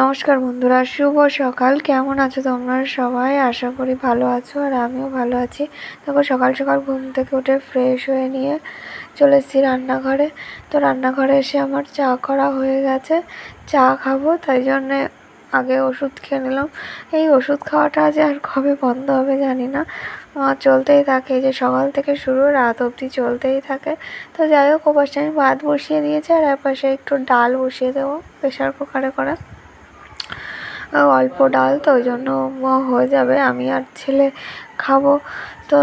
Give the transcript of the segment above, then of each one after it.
নমস্কার বন্ধুরা, শুভ সকাল। কেমন আছো তোমরা সবাই? আশা করি ভালো আছো আর আমিও ভালো আছি। দেখো, সকাল সকাল ঘুম থেকে উঠে ফ্রেশ হয়ে নিয়ে চলে এসেছি রান্নাঘরে। তো রান্নাঘরে এসে আমার চা করা হয়ে গেছে। চা খাব, তাই জন্যে আগে ওষুধ খেয়ে নিলাম। এই ওষুধ খাওয়াটা যে আর কবে বন্ধ হবে জানি না। চলতেই থাকে। যে সকাল থেকে শুরু, রাত অবধি চলতেই থাকে। তো যাই হোক, ওপাশে আমি ভাত বসিয়ে দিয়েছি আর এপাশে একটু ডাল বসিয়ে দেবো প্রেশার কুকারে করে। অল্প ডাল, তো ওই জন্য হয়ে যাবে, আমি আর ছেলে খাব। তো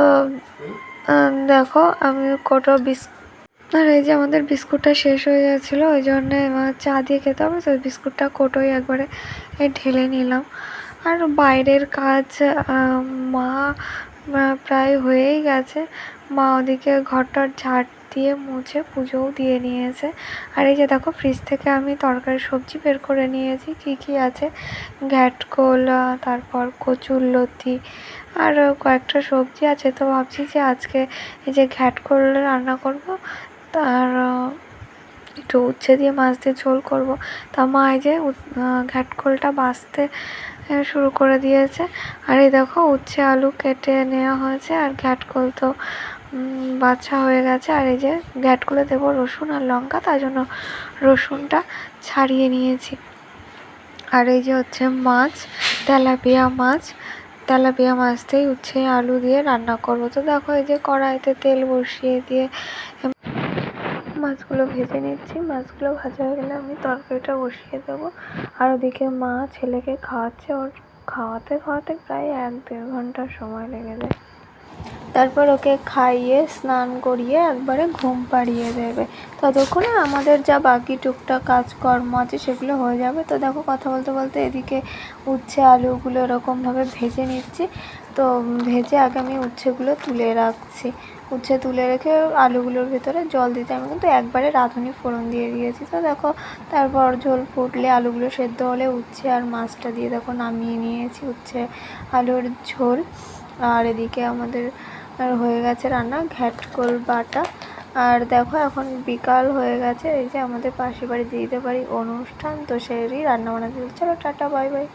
দেখো, আমি কোটো বিস্কুট আর এই যে আমাদের বিস্কুটটা শেষ হয়ে যাচ্ছিল, ওই জন্যে চা দিয়ে খেতে হবে, তো বিস্কুটটা কোটোই একবারে ঢেলে নিলাম। আর বাইরের কাজ মা প্রায় হয়েই গেছে। মা ওদিকে ঘরটার ঝাড় দিয়ে মুছে পুজোও দিয়ে নিয়েছে। আর এই যে দেখো ফ্রিজ থেকে আমি তরকারি সবজি বের করে নিয়েছি। কি কি আছে? ঘ্যাটকোল, তারপর কচুর লতি, আর কয়েকটা সবজি আছে। তো ভাবছি যে আজকে এই যে ঘ্যাটকোল রান্না করব, তার একটু উচ্ছে দিয়ে মাছ দিয়ে ঝোল করব। তা মা এই যে ঘ্যাটকোলটা বাছতে শুরু করে দিয়েছে। আর এই দেখো উচ্ছে আলু কেটে নেওয়া হয়েছে আর ঘ্যাটকোল তো বাছা হয়ে গেছে। আর এই যে ঘ্যাটগুলো দেবো রসুন আর লঙ্কা, তার জন্য রসুনটা ছাড়িয়ে নিয়েছি। আর এই যে হচ্ছে মাছ, তেলাপিয়া মাছ, তেলাপিয়া মাছতেই উচ্ছে আলু দিয়ে রান্না করব। তো দেখো এই যে কড়াইতে তেল বসিয়ে দিয়ে মাছগুলো ভেজে নিচ্ছি। মাছগুলো ভাজা হয়ে গেলে আমি তরকারিটা বসিয়ে দেবো। আর ওদিকে মা ছেলেকে খাওয়াচ্ছে। ওর খাওয়াতে খাওয়াতে প্রায় এক দেড় ঘণ্টা সময় লেগে যায়। তারপর ওকে খাইয়ে, স্নান করিয়ে একবারে ঘুম পাড়িয়ে দেবে। ততক্ষণে আমাদের যা বাকি টুকটাক কাজকর্ম আছে সেগুলো হয়ে যাবে। তো দেখো, কথা বলতে বলতে এদিকে উচ্ছে আলুগুলো এরকমভাবে ভেজে নিচ্ছি। তো ভেজে আগে আমি উচ্ছেগুলো তুলে রাখছি। উচ্ছে তুলে রেখে আলুগুলোর ভেতরে জল দিতে আমি কিন্তু একবারে রাঁধুনি ফোড়ন দিয়ে দিয়েছি। তো দেখো, তারপর ঝোল ফুটলে আলুগুলো সেদ্ধ হলে উচ্ছে আর মাছটা দিয়ে দেখো নামিয়ে নিয়েছি উচ্ছে আলুর ঝোল। আর এদিকে আমাদের হয়ে গেছে রান্না ঘ্যাটকোল বাটা। আর দেখো, এখন বিকাল হয়ে গেছে। এই যে আমাদের পাশে বাড়ি দিতে পারি অনুষ্ঠান, তো সেই রান্না বান্না চলো, টাটা, বাই বাই।